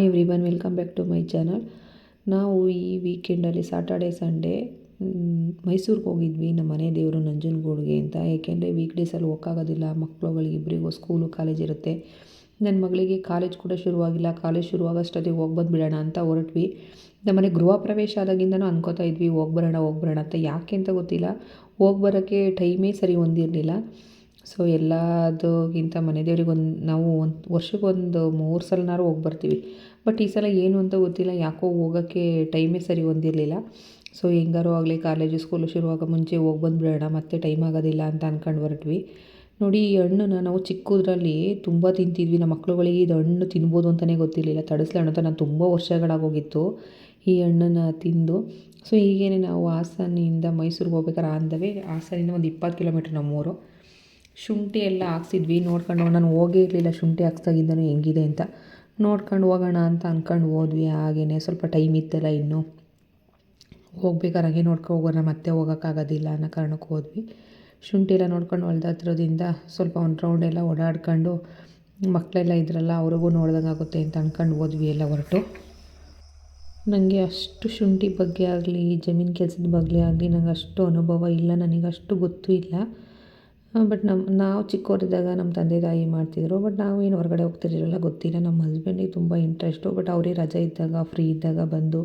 Hi everyone welcome back to my channel ನಾವು ಈ ವೀಕೆಂಡಲ್ಲಿ Saturday Sunday ಮೈಸೂರಿಗೆ ಹೋಗಿದ್ವಿ. ನಮ್ಮ ಮನೆ ದೇವರು ನಂಜನಗೂಡಿಗೆ ಅಂತ. ಏಕೆಂದರೆ ವೀಕ್ ಡೇಸಲ್ಲಿ ಹೋಗೋಕ್ಕಾಗೋದಿಲ್ಲ ಮಕ್ಕಳುಗಳಿಗೆ ಇಬ್ಬರಿಗೂ ಸ್ಕೂಲು ಕಾಲೇಜ್ ಇರುತ್ತೆ. ನನ್ನ ಮಗಳಿಗೆ ಕಾಲೇಜ್ ಕೂಡ ಶುರುವಾಗಿಲ್ಲ. ಕಾಲೇಜ್ ಶುರುವಾಗೋಷ್ಟೊತ್ತಿಗೆ ಹೋಗಿ ಬಂದುಬಿಡೋಣ ಅಂತ ಹೊರಟ್ವಿ. ನಮ್ಮನೆ ಗೃಹ ಪ್ರವೇಶ ಆದಾಗಿಂದನೂ ಅನ್ಕೋತಾ ಇದ್ವಿ. ಹೋಗಿ ಬರೋಣ, ಹೋಗಿ ಅಂತ. ಯಾಕೆ ಅಂತ ಗೊತ್ತಿಲ್ಲ. ಹೋಗಿ ಬರೋಕ್ಕೆ ಟೈಮೇ ಸರಿ ಹೊಂದಿರಲಿಲ್ಲ. ಸೊ ಎಲ್ಲದಕ್ಕಿಂತ ಮನೆ ದೇವ್ರಿಗೆ ಒಂದು ನಾವು ಒಂದು ವರ್ಷಕ್ಕೊಂದು ಮೂರು ಸಲನಾರು ಹೋಗಿ ಬರ್ತೀವಿ. ಬಟ್ ಈ ಸಲ ಏನು ಅಂತ ಗೊತ್ತಿಲ್ಲ. ಯಾಕೋ ಹೋಗೋಕ್ಕೆ ಟೈಮೇ ಸರಿ ಹೊಂದಿರಲಿಲ್ಲ ಸೊ ಹೆಂಗಾರು ಆಗಲಿ ಕಾಲೇಜು ಸ್ಕೂಲು ಶುರುವಾಗ ಮುಂಚೆ ಹೋಗಿ ಬಂದುಬಿಡೋಣ, ಮತ್ತೆ ಟೈಮ್ ಆಗೋದಿಲ್ಲ ಅಂತ ಅಂದ್ಕೊಂಡು ಹೊರಟ್ವಿ. ನೋಡಿ, ಈ ಹಣ್ಣನ್ನು ನಾವು ಚಿಕ್ಕದ್ರಲ್ಲಿ ತುಂಬ ತಿಂತಿದ್ವಿ. ನಮ್ಮ ಮಕ್ಕಳುಗಳಿಗೆ ಇದು ಹಣ್ಣು ತಿನ್ಬೋದು ಅಂತಲೇ ಗೊತ್ತಿರಲಿಲ್ಲ. ತಡಸ್ಲೆ ಹಣ್ಣು ಅಂತ ನಾನು ತುಂಬ ವರ್ಷಗಳಾಗೋಗಿತ್ತು ಈ ಹಣ್ಣನ್ನು ತಿಂದು. ಸೊ ಹೀಗೇ ನಾವು ಹಾಸನಿಂದ ಮೈಸೂರಿಗೆ ಹೋಗ್ಬೇಕಾದ್ರೆ ಆಂದವೇ ಹಾಸನಿಂದ ಒಂದು ಇಪ್ಪತ್ತು ಕಿಲೋಮೀಟ್ರ್ ನಮ್ಮೂರು ಶುಂಠಿ ಎಲ್ಲ ಹಾಕ್ಸಿದ್ವಿ. ನೋಡ್ಕೊಂಡು ನಾನು ಹೋಗೇ ಇರಲಿಲ್ಲ. ಶುಂಠಿ ಹಾಕ್ಸಾಗಿಂದನೂ ಹೆಂಗಿದೆ ಅಂತ. ನೋಡ್ಕೊಂಡು ಹೋಗೋಣ ಅಂತ ಅಂದ್ಕೊಂಡು ಹೋದ್ವಿ. ಹಾಗೇ ಸ್ವಲ್ಪ ಟೈಮ್ ಇತ್ತಲ್ಲ ಇನ್ನೂ. ಹೋಗ್ಬೇಕಾರೆ ಹಾಗೆ ನೋಡ್ಕೊ ಹೋಗೋಣ, ಮತ್ತೆ ಹೋಗೋಕ್ಕಾಗೋದಿಲ್ಲ ಅನ್ನೋ ಕಾರಣಕ್ಕೆ ಹೋದ್ವಿ. ಶುಂಠಿ ಎಲ್ಲ ನೋಡ್ಕೊಂಡು ಹೊಲ್ದ ಹತ್ರದಿಂದ ಸ್ವಲ್ಪ ಒಂದು ರೌಂಡ್ ಎಲ್ಲ ಓಡಾಡ್ಕೊಂಡು ಮಕ್ಕಳೆಲ್ಲ ಇದ್ರಲ್ಲ ಅವ್ರಿಗೂ ನೋಡ್ದಂಗಾಗುತ್ತೆ ಅಂತ ಅಂದ್ಕೊಂಡು ಹೋದ್ವಿ ಎಲ್ಲ ಹೊರಟು. ನನಗೆ ಅಷ್ಟು ಶುಂಠಿ ಬಗ್ಗೆ ಆಗಲಿ, ಜಮೀನು ಕೆಲಸದ ಬಗ್ಗೆ ಆಗಲಿ ನನಗೆ ಅಷ್ಟು ಅನುಭವ ಇಲ್ಲ, ನನಗೆ ಅಷ್ಟು ಗೊತ್ತೂ ಇಲ್ಲ. ಬಟ್ ನಮ್ಮ ನಾವು ಚಿಕ್ಕವರಿದ್ದಾಗ ನಮ್ಮ ತಂದೆ ತಾಯಿ ಮಾಡ್ತಿದ್ರು ಬಟ್ ನಾವು ಏನು ಹೊರಗಡೆ ಹೋಗ್ತಿರಲಿಲ್ಲ, ಗೊತ್ತಿಲ್ಲ. ನಮ್ಮ ಹಸ್ಬೆಂಡಿಗೆ ತುಂಬ ಇಂಟ್ರೆಸ್ಟು ಬಟ್ ಅವರೇ ರಜೆ ಇದ್ದಾಗ ಫ್ರೀ ಇದ್ದಾಗ ಬಂದು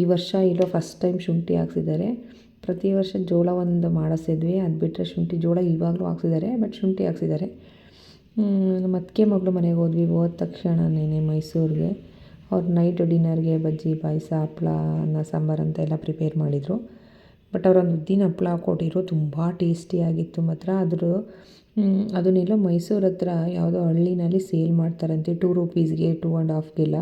ಈ ವರ್ಷ ಇಲ್ಲೋ ಫಸ್ಟ್ ಟೈಮ್ ಶುಂಠಿ ಹಾಕ್ಸಿದ್ದಾರೆ. ಪ್ರತಿ ವರ್ಷ ಜೋಳ ಒಂದು ಮಾಡಿಸಿದ್ವಿ, ಅದು ಬಿಟ್ಟರೆ ಶುಂಠಿ ಜೋಳ ಇವಾಗಲೂ ಹಾಕ್ಸಿದ್ದಾರೆ ಬಟ್ ಶುಂಠಿ ಹಾಕ್ಸಿದ್ದಾರೆ. ನಮ್ಮ ಅತ್ತಿಗೆ ಮಗಳು ಮನೆಗೆ ಹೋದ್ವಿ, ಹೋದ ತಕ್ಷಣನೇ ಮೈಸೂರಿಗೆ. ಅವ್ರು ನೈಟ್ ಡಿನ್ನರ್ಗೆ ಬಜ್ಜಿ, ಪಾಯಸ, ಹಪ್ಳ, ಅನ್ನ, ಸಾಂಬಾರು ಅಂತ ಎಲ್ಲ ಪ್ರಿಪೇರ್ ಮಾಡಿದರು. ಬಟ್ ಅವರೊಂದು ಉದ್ದಿನ ಹಪ್ಪಳ ಕೊಟ್ಟಿರೋ ತುಂಬ ಟೇಸ್ಟಿಯಾಗಿತ್ತು ಮಾತ್ರ. ಅದ್ರ ಅದನ್ನೆಲ್ಲೋ ಮೈಸೂರು ಹತ್ರ ಯಾವುದೋ ಹಳ್ಳಿನಲ್ಲಿ ಸೇಲ್ ಮಾಡ್ತಾರಂತೆ ಟೂ ರುಪೀಸ್ಗೆ ಟೂ ಆ್ಯಂಡ್ ಹಾಫ್ಗೆಲ್ಲ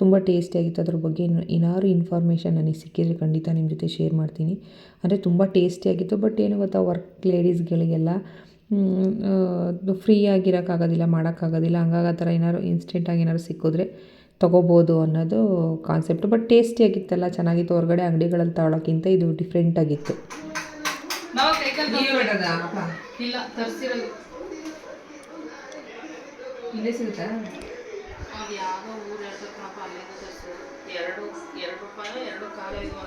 ತುಂಬ ಟೇಸ್ಟಿಯಾಗಿತ್ತು. ಅದ್ರ ಬಗ್ಗೆ ಏನಾದ್ರು ಇನ್ಫಾರ್ಮೇಷನ್ ನನಗೆ ಸಿಕ್ಕಿದರೆ ಖಂಡಿತ ನಿಮ್ಮ ಜೊತೆ ಶೇರ್ ಮಾಡ್ತೀನಿ. ಅಂದರೆ ತುಂಬ ಟೇಸ್ಟಿಯಾಗಿತ್ತು, ಬಟ್ ಏನು ಗೊತ್ತಾ ವರ್ಕ್ ಲೇಡೀಸ್ಗಳಿಗೆಲ್ಲ ಫ್ರೀಯಾಗಿರೋಕ್ಕಾಗೋದಿಲ್ಲ ಮಾಡೋಕ್ಕಾಗೋದಿಲ್ಲ. ಹಂಗಾಗಿ ಆ ಥರ ಏನಾದ್ರು ಇನ್ಸ್ಟೆಂಟಾಗಿ ಏನಾದ್ರು ಸಿಕ್ಕಿದ್ರೆ ತೊಗೋಬೋದು ಅನ್ನೋದು ಕಾನ್ಸೆಪ್ಟು ಬಟ್ ಟೇಸ್ಟಿಯಾಗಿತ್ತಲ್ಲ ಚೆನ್ನಾಗಿತ್ತು. ಹೊರಗಡೆ ಅಂಗಡಿಗಳಲ್ಲಿ ತಗೊಳ್ಳೋಕ್ಕಿಂತ ಇದು ಡಿಫ್ರೆಂಟ್ ಆಗಿತ್ತು. ತರಿಸಿರೋದು ಇಲ್ಲೇ ಸಿಗುತ್ತಾ? ಯಾವ ಊರು ಹೇಳ್ತಕ್ಕನಪ್ಪ ಅಲ್ಲಿಂದ ತರಿಸೋದು ಎರಡು ಎರಡು ರೂಪಾಯಿ ಎರಡು ಕಾಲು ಇದು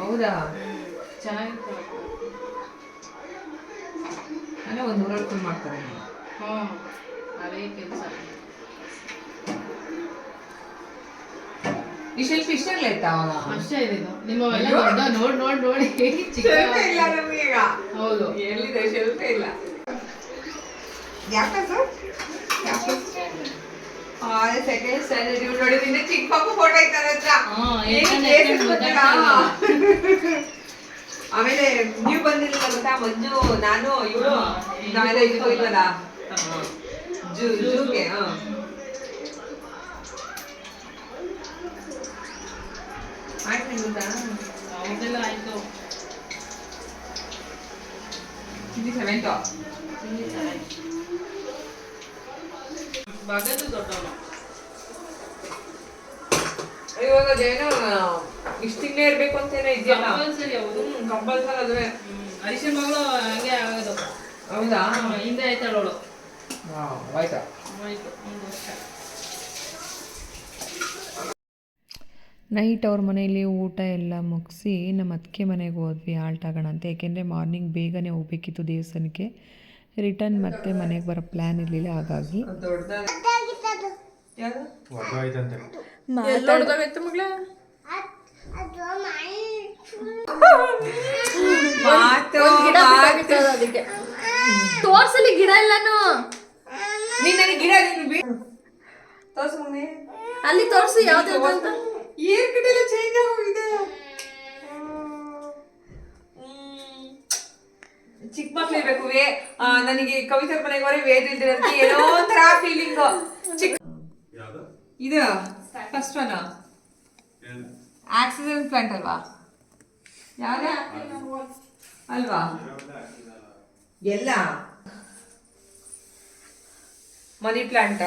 ಹೌದಾ? ಚೆನ್ನಾಗಿತ್ತು. ಅಲ್ಲೇ ಒಂದು ಮಾಡ್ತಾರೆ. ಹ್ಞೂ ಅದೇ ಕೆಲಸ. ಇಷ್ಟೆಲ್ಲ ಇತ್ತಾ ಅವಾಗ ಅಷ್ಟೇ ಇದೆ ಇದು. ನಿಮ್ಮವೆಲ್ಲ ದೊಡ್ಡ ನೋಡಿ ನೋಡಿ ನೋಡಿ. ಚಿಕ್ಕ ಇಲ್ಲ ನಮಗೆ ಈಗ. ಹೌದು. ಎಲ್ಲಿದೆ? ಶೆಲ್ಫ್ ಇಲ್ಲ. ಯಾಕೆ ಸರ್? ಸೆಕೆಂಡ್ ಸ್ಟ್ಯಾಂಡರ್ಡ್ ಇವ್ರು ನೋಡಿ ನಿನ್ನೆ ಚಿಕ್ಕ ಪಾಪು ಫೋಟೋ ಐತಾರೆ ಹತ್ರ. ಆಮೇಲೆ ನೀವು ಬಂದಿಲ್ಲ ಗೊತ್ತಾ? ಮಂಜು ನಾನು ಇವಳು. ನಾವೆಲ್ಲ ಇದಕ್ಕೆ ಜೂ ಜೂಗೆ ಹಾ. ಆಯ್ತು ನಿಮ್ದಾ ಆಯ್ತು. ಸೆವೆಂಟು ದೊಡ್ಡವನು ಇವಾಗ ಅದೇನೋ ಇಷ್ಟು ತಿಂಗಳೇ ಇರ್ಬೇಕು ಅಂತ ಏನೋ ಇದೆಯಲ್ಲ? ಕಂಪಲ್ಸರಿ ಹೌದು. ಕಂಪಲ್ಸರಿ ಅದುವೆ ಹರೀಶನ್ ಮಗಳು ಹಂಗೆ ಆಗೋದು. ಹೌದಾ? ಹಿಂದೆ ಆಯ್ತಾಳು ಅವಳು. ಆಯ್ತಾ? ಆಯ್ತು ಒಂದು ವರ್ಷ. ನೈಟ್ ಅವ್ರ ಮನೆಯಲ್ಲಿ ಊಟ ಎಲ್ಲ ಮುಗಿಸಿ ನಮ್ಮ ಅತ್ತಿಗೆ ಮನೆಗೆ ಹೋದ್ವಿ ಆಲ್ಟ್ ಆಗೋಣ ಅಂತ. ಏಕೆಂದರೆ ಮಾರ್ನಿಂಗ್ ಬೇಗನೆ ಹೋಗ್ಬೇಕಿತ್ತು ದೇವಸ್ಥಾನಕ್ಕೆ. ರಿಟರ್ನ್ ಮತ್ತೆ ಮನೆಗೆ ಬರೋ ಪ್ಲ್ಯಾನ್ ಇರಲಿಲ್ಲ ಹಾಗಾಗಿ. ಅದಕ್ಕೆ. ತೋರ್ಸಲಿ ಗಿಡ ಎಲ್ಲಾನು ಅಲ್ಲಿ ತೋರಿಸಿ ಯಾವ್ದು ಅಂತ ಏರ್ ಕಡೆಲ್ಲ ಚೇಂಜ್ ಆಗೋಗಿದೆ? ಚಿಕ್ಕ ಮಕ್ಳು ಇರ್ಬೇಕು ವೇ ನನಗೆ ಕವಿತರ ಮನೆಗೆ ಹೋದ್ರೆ ವೇದ ಇದ್ದಿರಂತೆ ಏನೋ ಒಂಥರ ಫೀಲಿಂಗ್ ಚಿಕ್ಕ ಇದು ಫಸ್ಟ್ ಒನ್ ಆಕ್ಸಿಜನ್ ಪ್ಲಾಂಟ್ ಅಲ್ವಾ? ಯಾವ್ದು? ಅಲ್ವಾ? ಎಲ್ಲ. ಮನಿ ಪ್ಲಾಂಟ್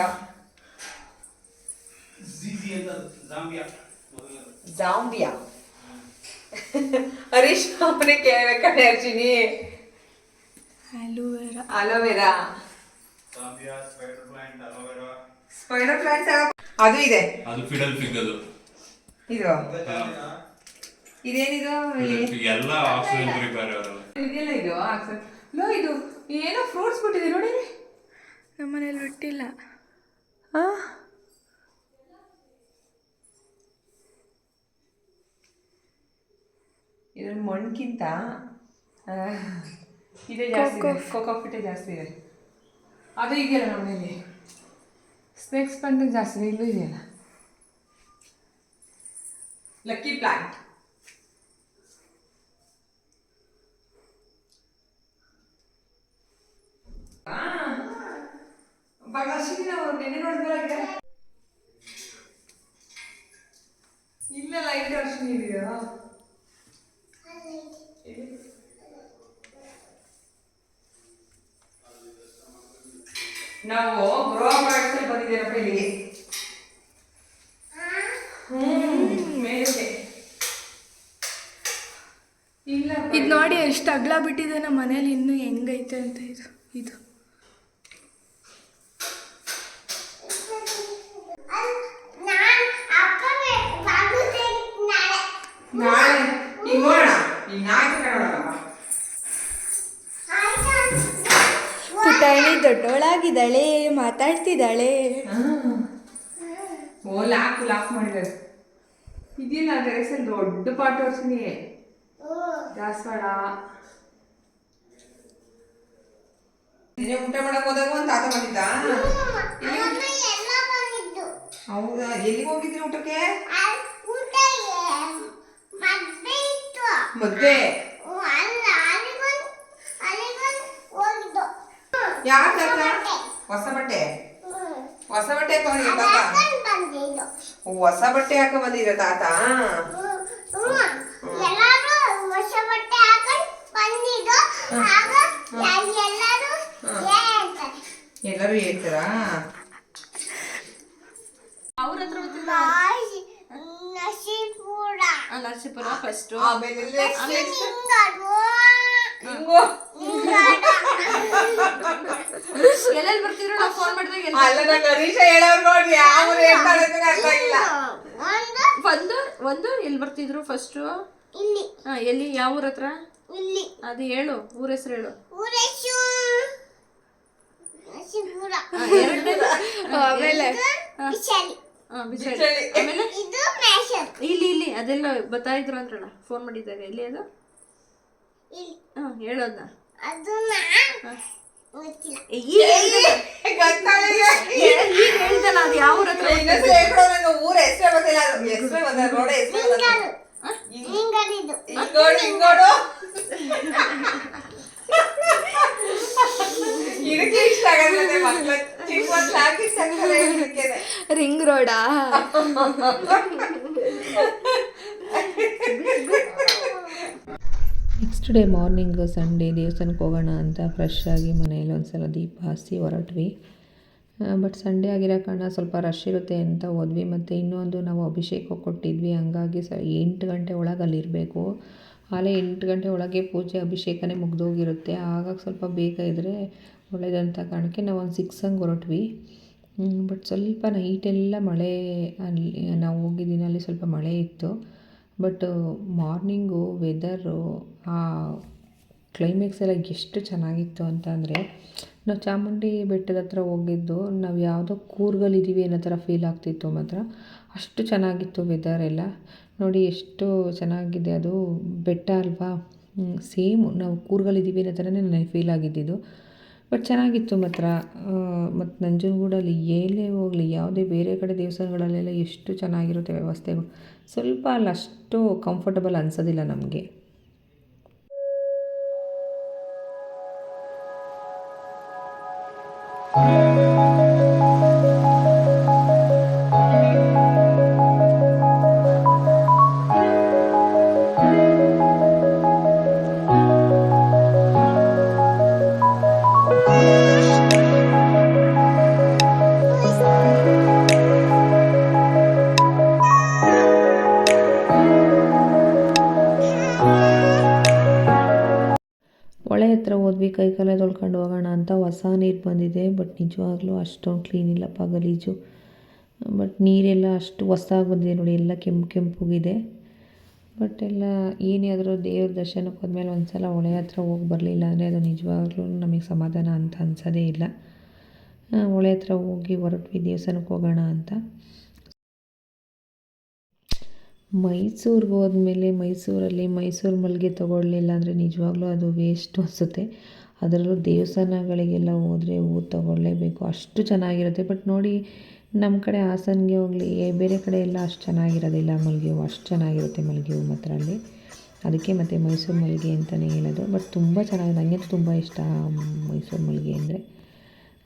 ಜಾಂಬಿಯಾ ಹರೀಶ್ ಅಪ್ಪನೇ ಕೇಳ್ಬೇಕಾದ್ರೆ ಅರ್ಜಿನಿ ಅಲೋವೆರಾ ಸ್ಪೈಡರ್ ಪ್ಲಾಂಟ್ಸ್ ಅದು ಇದೆ. ಅದು ಫಿಡಲ್ ಫಿಗ್ ಅದು. ಇದು? ಇದೇನಿದು? ಎಲ್ಲ ಆಕ್ಸಿಜನ್ ಪ್ರಿಪೇರ್ ಇದೆಲ್ಲ ಇದು ಆಕ್ಸಿಜನ್ ಲೋ ಇದು ಏನೋ ಫ್ರೂಟ್ಸ್ ಬಿಟ್ಟಿದೆ ನೋಡಿ. ನಮ್ಮನೇಲಿ ಬಿಟ್ಟಿಲ್ಲ ಆ? ಇದು ಮಣ್ಣಿಗಿಂತ ಆ, ಇದೇ ಜಾಸ್ತಿ ಇದೆ. ಕೋಕೋಪಿಟೆ ಜಾಸ್ತಿ ಇದೆ. ಅದು ಇದೆಯಲ್ಲ ನಮ್ಮನೇಲಿ ಸ್ನೇಕ್ಸ್ ಪ್ಲಾಂಟ್ ಜಾಸ್ತಿ ಇದೆ. ಇಲ್ಲೂ ಇದೆಯಲ್ಲ. ಲಕ್ಕಿ ಪ್ಲಾಂಟ್ ಬಗಸಿನ ನೆನ್ನೆ ನೋಡಿದ್ರೆ ಇಲ್ಲ ಲೈಟ್ ಅರ್ಶಿನಿ ಇದೆಯಾ ನಾವು ಗೃಹ ಮಾಡ್ಸಲ್ಲಿ ಬಂದಿದ್ದೇನಪ್ಪ ಇಲ್ಲ ಇದು ನೋಡಿ ಎಷ್ಟು ಅಗ್ಲ ಬಿಟ್ಟಿದೆ ನಮ್ಮ ಮನೇಲಿ, ಇನ್ನೂ ಹೆಂಗೈತೆ ಅಂತ ಇದು ಇದು. ದೊಡ್ಡವಳಾಗಿದ್ದಾಳೆ ಮಾತಾಡ್ತಿದ್ದಾಳೆ. ಓ ಲಾಕ್ ಲಾಕ್ ಮಾಡಿದ್ದಾರೆ ಇದಿಲ್ಲ ಟೆರೆಸಲ್ಲಿ ದೊಡ್ಡ ಪಾಟ್ ತೋರಿಸ್ತೀನಿ ದಾಸವಾಳ. ನಿನ್ನೆ ಊಟ ಮಾಡಕ್ ಹೋದಾಗ ಒಂದು ತಾತ ಬಂದಿದ್ದ? ಹೌದಾ? ಎಲ್ಲಿಗೆ ಹೋಗಿದ್ರಿ ಊಟಕ್ಕೆ? ಮದ್ವೆ? ಯಾರ ತಾತ ಹೊಸ ಬಟ್ಟೆ? ಹೊಸ ಬಟ್ಟೆ ತಾತ? ಓ, ಹೊಸ ಬಟ್ಟೆ ಹಾಕ ಬಂದಿದ್ರ ತಾತ? ಎಲ್ಲಾರು ಹೊಸ ಬಟ್ಟೆ ಹಾಕೊಂಡು ಬಂದಿದ್ದು. ಆಗ ಎಲ್ಲರೂ ಹೇಳ್ತಾರ. ಅವ್ರ ಹತ್ರ ಗೊತ್ತಿಲ್ಲ. ನರಸೀಪುರ ಫಸ್ಟು ಆಮೇಲೆ ಎಲ್ಲೆಲ್ಲಿ ಬರ್ತಿದ್ರು? ನಾವು ಫೋನ್ ಮಾಡಿದಾಗ ಎಲ್ಲಿ ಅಲ್ಲ ನಂಗೆ ಹರೀಶ ಹೇಳೋರು ನೋಡಿ ಯಾವ ಹೇಳ್ತಾಳೆ ಅಂತ ಅರ್ಥ ಆಗಿಲ್ಲ. ಒಂದು ಎಲ್ಲಿ ಬರ್ತಿದ್ರು ಫಸ್ಟು ಇಲ್ಲಿ. ಹಾಂ ಎಲ್ಲಿ? ಯಾವ ಊರ ಹತ್ರ? ಇಲ್ಲಿ. ಅದು ಹೇಳು ಊರ ಹೆಸರು ಹೇಳು. ಆಮೇಲೆ ವಿಶಾಲಿ ಹಾಂ. ಬಿಸಾಡಿ ಬಿಸಾಡಿ. ಆಮೇಲೆ ಇದು ಮೇಷನ್ ಇಲ್ಲಿ ಇಲ್ಲಿ ಅದೆಲ್ಲ ಬತ್ತಾ ಇದ್ರು ಅಂದ್ರಲ್ಲ ಫೋನ್ ಮಾಡಿದ್ದಾರೆ ಎಲ್ಲಿ ಅದು? ಹೇಳ್ದಲ್ಲ ಅದು ಯಾವ ಊರ ಹತ್ರ ಹೆಸರೇ ಗೊತ್ತಿಲ್ಲ ಅದು ಹೆಸರೇ ಗೊತ್ತಿಲ್ಲ ರೋಡ. ಹೆಸರೇ ಗೊತ್ತಿಲ್ಲ ಹಿಂಗಡಿದು ಹಿಂಗೋಡು ಹಿಂಗೋಡು ಇದಕ್ಕೆ ಇಷ್ಟ ಆಗಲ್ಲ ಮಕ್ಳು. ಚಿಕ್ಕ ಮಕ್ಳು ಹಾಕಿ ಸಕ್ಕರೆ ಇದಕ್ಕೆ ring road? Next day morning Sunday ದೇವಸ್ಥಾನಕ್ಕೆ ಹೋಗೋಣ ಅಂತ ಫ್ರೆಶ್ ಆಗಿ ಮನೆಯಲ್ಲಿ ಒಂದ್ಸಲ ದೀಪ ಹಚ್ಚಿ ಹೊರಟ್ವಿ. ಬಟ್ ಸಂಡೇ ಆಗಿರೋ ಕಾರಣ ಸ್ವಲ್ಪ ರಶ್ ಇರುತ್ತೆ ಅಂತ ಹೋದ್ವಿ. ಮತ್ತು ಇನ್ನೊಂದು ನಾವು ಅಭಿಷೇಕ ಕೊಟ್ಟಿದ್ವಿ. ಹಂಗಾಗಿ ಸ ಎಂಟು ಗಂಟೆ ಒಳಗೆ ಅಲ್ಲಿರಬೇಕು ಆಲೇ ಎಂಟು ಗಂಟೆ ಒಳಗೆ ಪೂಜೆ ಅಭಿಷೇಕನೇ ಮುಗ್ದೋಗಿರುತ್ತೆ. ಆಗಾಗ ಸ್ವಲ್ಪ ಬೇಗ ಇದ್ದರೆ ಒಳ್ಳೇದಂತ ಕಾರಣಕ್ಕೆ ನಾವು ಒಂದು ಸಿಕ್ಸ್ ಹಂಗೆ ಹೊರಟ್ವಿ. ಬಟ್ ಸ್ವಲ್ಪ ನೈಟೆಲ್ಲ ಮಳೆ ಅಲ್ಲಿ, ನಾವು ಹೋಗಿದ್ದಿನಲ್ಲಿ ಸ್ವಲ್ಪ ಮಳೆ ಇತ್ತು. ಬಟ್ ಮಾರ್ನಿಂಗು, ವೆದರು, ಆ ಕ್ಲೈಮೇಕ್ಸ್ ಎಲ್ಲ ಎಷ್ಟು ಚೆನ್ನಾಗಿತ್ತು ಅಂತ ಅಂದರೆ, ನಾವು ಚಾಮುಂಡಿ ಬೆಟ್ಟದ ಹತ್ರ ಹೋಗಿದ್ದು, ನಾವು ಯಾವುದೋ ಕೂರ್ಗಲ್ಲಿದ್ದೀವಿ ಅನ್ನೋ ಥರ ಫೀಲ್ ಆಗ್ತಿತ್ತು ಮಾತ್ರ. ಅಷ್ಟು ಚೆನ್ನಾಗಿತ್ತು ವೆದರ್ ಎಲ್ಲ. ನೋಡಿ ಎಷ್ಟು ಚೆನ್ನಾಗಿದೆ ಅದು ಬೆಟ್ಟ ಅಲ್ವಾ? ಸೇಮ್ ನಾವು ಕೂರ್ಗಲ್ಲಿದ್ದೀವಿ ಅನ್ನೋ ಥರನೇ ನನಗೆ ಫೀಲ್ ಆಗಿದ್ದಿದ್ದು ಬಟ್ ಚೆನ್ನಾಗಿತ್ತು ಮಾತ್ರ. ಮತ್ತು ನಂಜನಗೂಡಲ್ಲಿ ಎಲ್ಲೇ ಹೋಗಲಿ, ಯಾವುದೇ ಬೇರೆ ಕಡೆ ದೇವಸ್ಥಾನಗಳಲ್ಲೆಲ್ಲ ಎಷ್ಟು ಚೆನ್ನಾಗಿರುತ್ತೆ ವ್ಯವಸ್ಥೆಗಳು. ಸ್ವಲ್ಪ ಅಲ್ಲಿ ಅಷ್ಟು ಕಂಫರ್ಟಬಲ್ ಅನಿಸೋದಿಲ್ಲ ನಮಗೆ. ಹೊಳೆ ಹತ್ರ ಹೋದ್ವಿ, ಕೈ ಕಾಲೇ ತೊಳ್ಕೊಂಡು ಹೋಗೋಣ ಅಂತ. ಹೊಸ ನೀರು ಬಂದಿದೆ ಬಟ್ ನಿಜವಾಗ್ಲೂ ಅಷ್ಟೊಂದು ಕ್ಲೀನ್ ಇಲ್ಲಪ್ಪ ಗಲೀಜು. ಬಟ್ ನೀರೆಲ್ಲ ಅಷ್ಟು ಹೊಸ ಬಂದಿದೆ ನೋಡಿ, ಎಲ್ಲ ಕೆಂಪು ಕೆಂಪುಗಿದೆ. ಬಟ್ ಎಲ್ಲ ಏನೇ ಆದರೂ ದೇವ್ರ ದರ್ಶನಕ್ಕೆ ಹೋದ್ಮೇಲೆ ಒಂದು ಸಲ ಹೊಳೆ ಹತ್ರ ಹೋಗಿ ಬರಲಿಲ್ಲ ಅಂದರೆ ಅದು ನಿಜವಾಗ್ಲೂ ನಮಗೆ ಸಮಾಧಾನ ಅಂತ ಅನ್ಸೋದೇ ಇಲ್ಲ. ಹೊಳೆ ಹತ್ರ ಹೋಗಿ ಹೊರಟ್ವಿ ದೇವಸ್ಥಾನಕ್ಕೆ ಹೋಗೋಣ ಅಂತ. ಮೈಸೂರಿಗೆ ಹೋದ್ಮೇಲೆ ಮೈಸೂರಲ್ಲಿ ಮೈಸೂರು ಮಲ್ಲಿಗೆ ತೊಗೊಳ್ಲಿಲ್ಲ ಅಂದರೆ ನಿಜವಾಗ್ಲೂ ಅದು ವೇಸ್ಟ್ ಅನಿಸುತ್ತೆ. ಅದರಲ್ಲೂ ದೇವಸ್ಥಾನಗಳಿಗೆಲ್ಲ ಹೋದರೆ ಹೂ ತೊಗೊಳ್ಳೇಬೇಕು, ಅಷ್ಟು ಚೆನ್ನಾಗಿರುತ್ತೆ. ಬಟ್ ನೋಡಿ ನಮ್ಮ ಕಡೆ ಹಾಸನ್ಗೆ ಹೋಗಲಿ ಬೇರೆ ಕಡೆ ಎಲ್ಲ ಅಷ್ಟು ಚೆನ್ನಾಗಿರೋದಿಲ್ಲ ಮಲ್ಲಿಗೆ ಹೂವು ಅಷ್ಟು ಚೆನ್ನಾಗಿರುತ್ತೆ ಮಲ್ಲಿಗೆ ಹೂವು ಮಾತ್ರ ಅಲ್ಲಿ. ಅದಕ್ಕೆ ಮತ್ತು ಮೈಸೂರು ಮಲ್ಲಿಗೆ ಅಂತಲೇ ಹೇಳೋದು. ಬಟ್ ತುಂಬ ಚೆನ್ನಾಗಿದೆ ನನಗೆ ತುಂಬ ಇಷ್ಟ ಮೈಸೂರು ಮಲ್ಲಿಗೆ ಅಂದರೆ.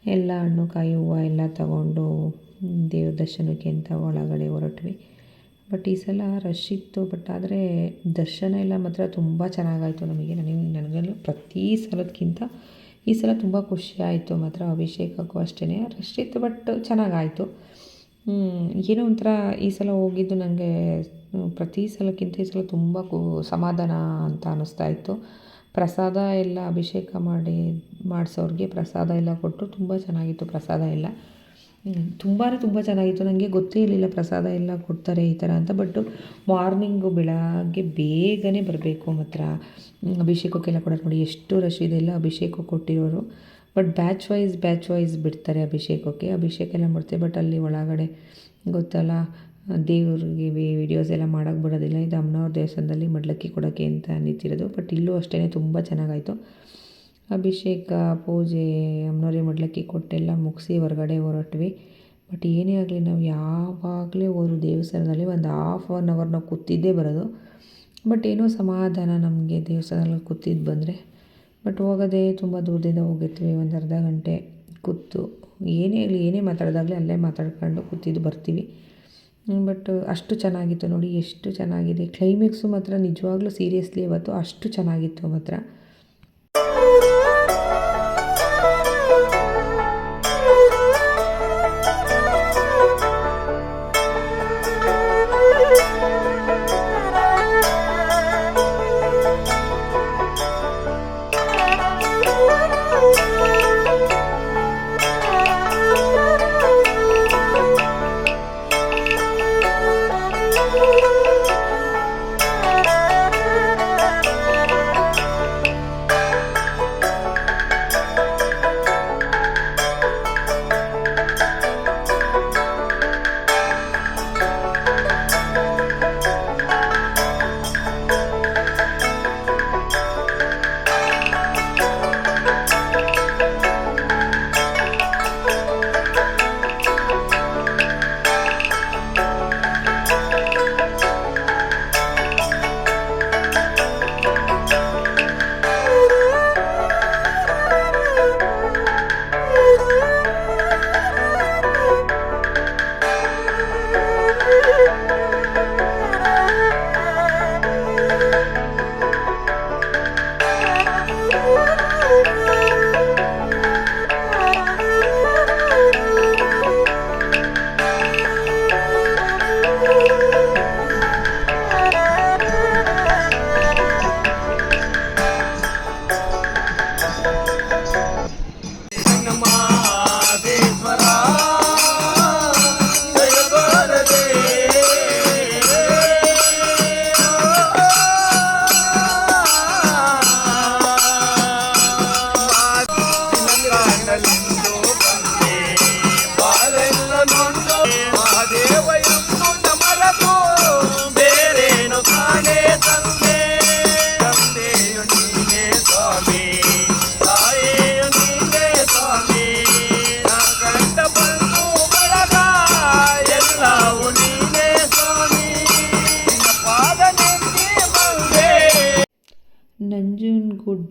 ಎಲ್ಲ ಹಣ್ಣು, ಕಾಯಿ ಹೂವು ಎಲ್ಲ ತಗೊಂಡು ದೇವ್ರ ದರ್ಶನಕ್ಕೆ ಅಂತ ಒಳಗಡೆ ಹೊರಟ್ವಿ. ಬಟ್ ಈ ಸಲ ರಶ್ ಇತ್ತು ಬಟ್ ಆದರೆ ದರ್ಶನ ಎಲ್ಲ ಮಾತ್ರ ತುಂಬ ಚೆನ್ನಾಗಾಯಿತು ನಮಗೆ. ನನಗೆ ನನಗೆಲ್ಲ ಪ್ರತಿ ಸಲಕ್ಕಿಂತ ಈ ಸಲ ತುಂಬ ಖುಷಿ ಆಯಿತು ಮಾತ್ರ ಅಭಿಷೇಕಕ್ಕೂ ಅಷ್ಟೇ ರಶ್ ಇತ್ತು ಬಟ್ ಚೆನ್ನಾಗಾಯಿತು. ಏನೋ ಒಂಥರ ಈ ಸಲ ಹೋಗಿದ್ದು ನನಗೆ ಪ್ರತಿ ಸಲಕ್ಕಿಂತ ಈ ಸಲ ತುಂಬ ಕು, ಸಮಾಧಾನ ಅಂತ ಅನ್ನಿಸ್ತಾ ಇತ್ತು. ಪ್ರಸಾದ ಎಲ್ಲ ಅಭಿಷೇಕ ಮಾಡಿ, ಮಾಡಿಸೋರಿಗೆ ಪ್ರಸಾದ ಎಲ್ಲ ಕೊಟ್ಟರು ತುಂಬ ಚೆನ್ನಾಗಿತ್ತು ಪ್ರಸಾದ ಎಲ್ಲ. ತುಂಬಾ ತುಂಬ ಚೆನ್ನಾಗಿತ್ತು. ನನಗೆ ಗೊತ್ತೇ ಇರಲಿಲ್ಲ, ಪ್ರಸಾದ ಎಲ್ಲ ಕೊಡ್ತಾರೆ ಈ ಥರ ಅಂತ. ಬಟ್ ಮಾರ್ನಿಂಗು ಬೆಳಗ್ಗೆ ಬೇಗನೆ ಬರಬೇಕು ಮಾತ್ರ. ಅಭಿಷೇಕಕ್ಕೆಲ್ಲ ಕೊಡೋದು ನೋಡಿ, ಎಷ್ಟು ರಶ್ ಇದೆ. ಎಲ್ಲ ಅಭಿಷೇಕ ಕೊಟ್ಟಿರೋರು. But batch wise batch wise ಬಿಡ್ತಾರೆ ಅಭಿಷೇಕಕ್ಕೆ. ಅಭಿಷೇಕ ಎಲ್ಲ ಮಾಡ್ತೀವಿ ಬಟ್ ಅಲ್ಲಿ ಒಳಗಡೆ ಗೊತ್ತಲ್ಲ, ದೇವ್ರಿಗೆ ವಿಡಿಯೋಸ್ ಎಲ್ಲ ಮಾಡೋಕ್ಕೆ ಬರೋದಿಲ್ಲ. ಇದು ಅಮ್ಮನವ್ರ ದೇವಸ್ಥಾನದಲ್ಲಿ ಮಡ್ಲಕ್ಕಿ ಕೊಡೋಕ್ಕೆ ಅಂತ ನಿಂತಿರೋದು ಬಟ್ ಇಲ್ಲೂ ಅಷ್ಟೇ ತುಂಬ ಚೆನ್ನಾಗಾಯಿತು. ಅಭಿಷೇಕ, ಪೂಜೆ ಅಮ್ಮನವ್ರಿಗೆ ಮಡ್ಲಕ್ಕಿ ಕೊಟ್ಟೆಲ್ಲ ಮುಗಿಸಿ ಹೊರಗಡೆ ಹೊರಟ್ವಿ. ಬಟ್ ಏನೇ ಆಗಲಿ ನಾವು ಯಾವಾಗಲೇ ಹೋದ್ರು ದೇವಸ್ಥಾನದಲ್ಲಿ ಒಂದು ಹಾಫ್ ಆನ್ ಅವರ್ ನಾವು ಕೂತಿದ್ದೇ ಬರೋದು. ಬಟ್ ಏನೋ ಸಮಾಧಾನ ನಮಗೆ ದೇವಸ್ಥಾನದಲ್ಲಿ ಕೂತಿದ್ದು ಬಂದರೆ. ಬಟ್ ಹೋಗೋದೇ ತುಂಬ ದೂರದಿಂದ ಹೋಗಿರ್ತೀವಿ ಒಂದು ಅರ್ಧ ಗಂಟೆ ಕೂತು. ಏನೇ ಆಗಲಿ, ಏನೇ ಮಾತಾಡಿದಾಗಲಿ ಅಲ್ಲೇ ಮಾತಾಡ್ಕೊಂಡು ಕೂತಿದ್ದು ಬರ್ತೀವಿ. ಬಟ್ ಅಷ್ಟು ಚೆನ್ನಾಗಿತ್ತು ನೋಡಿ, ಎಷ್ಟು ಚೆನ್ನಾಗಿದೆ. ಕ್ಲೈಮ್ಯಾಕ್ಸು ಮಾತ್ರ ನಿಜವಾಗ್ಲೂ ಸೀರಿಯಸ್ಲಿ ಇವತ್ತು ಅಷ್ಟು ಚೆನ್ನಾಗಿತ್ತು ಮಾತ್ರ.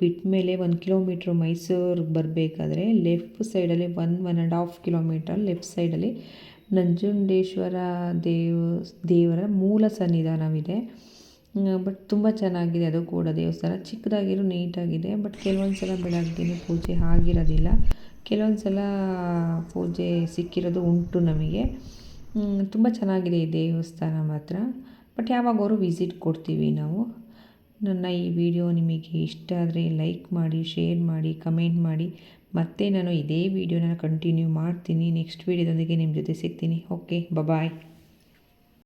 ಬಿಟ್ಟ ಮೇಲೆ ಒಂದು ಕಿಲೋಮೀಟ್ರ್ ಮೈಸೂರಿಗೆ ಬರಬೇಕಾದ್ರೆ ಲೆಫ್ಟ್ ಸೈಡಲ್ಲಿ one one and half kilometre. Left ಸೈಡಲ್ಲಿ ನಂಜುಂಡೇಶ್ವರ ದೇವ, ದೇವರ ಮೂಲ ಸನ್ನಿಧಾನವಿದೆ. ಬಟ್ ತುಂಬ ಚೆನ್ನಾಗಿದೆ ಅದು ಕೂಡ ದೇವಸ್ಥಾನ. ಚಿಕ್ಕದಾಗಿರೋ ನೀಟಾಗಿದೆ, ಬಟ್ ಕೆಲವೊಂದು ಸಲ ಬೆಳಗ್ಗೆನೇ ಪೂಜೆ ಆಗಿರೋದಿಲ್ಲ. ಕೆಲವೊಂದು ಸಲ ಪೂಜೆ ಸಿಕ್ಕಿರೋದು ಉಂಟು ನಮಗೆ. ತುಂಬ ಚೆನ್ನಾಗಿದೆ ಈ ದೇವಸ್ಥಾನ ಮಾತ್ರ. ಬಟ್ ಯಾವಾಗವರು ವಿಸಿಟ್ ಕೊಡ್ತೀವಿ ನಾವು? ನನ್ನ ಈ ವಿಡಿಯೋ ನಿಮಗೆ ಇಷ್ಟ ಆದರೆ ಲೈಕ್ ಮಾಡಿ, ಶೇರ್ ಮಾಡಿ, ಕಮೆಂಟ್ ಮಾಡಿ. ಮತ್ತೆ ನಾನು ಇದೇ ವಿಡಿಯೋನ ಕಂಟಿನ್ಯೂ ಮಾಡ್ತೀನಿ. ನೆಕ್ಸ್ಟ್ ವಿಡಿಯೋದೊಂದಿಗೆ ನಿಮ್ಮ ಜೊತೆ ಸಿಗ್ತೀನಿ. Okay bye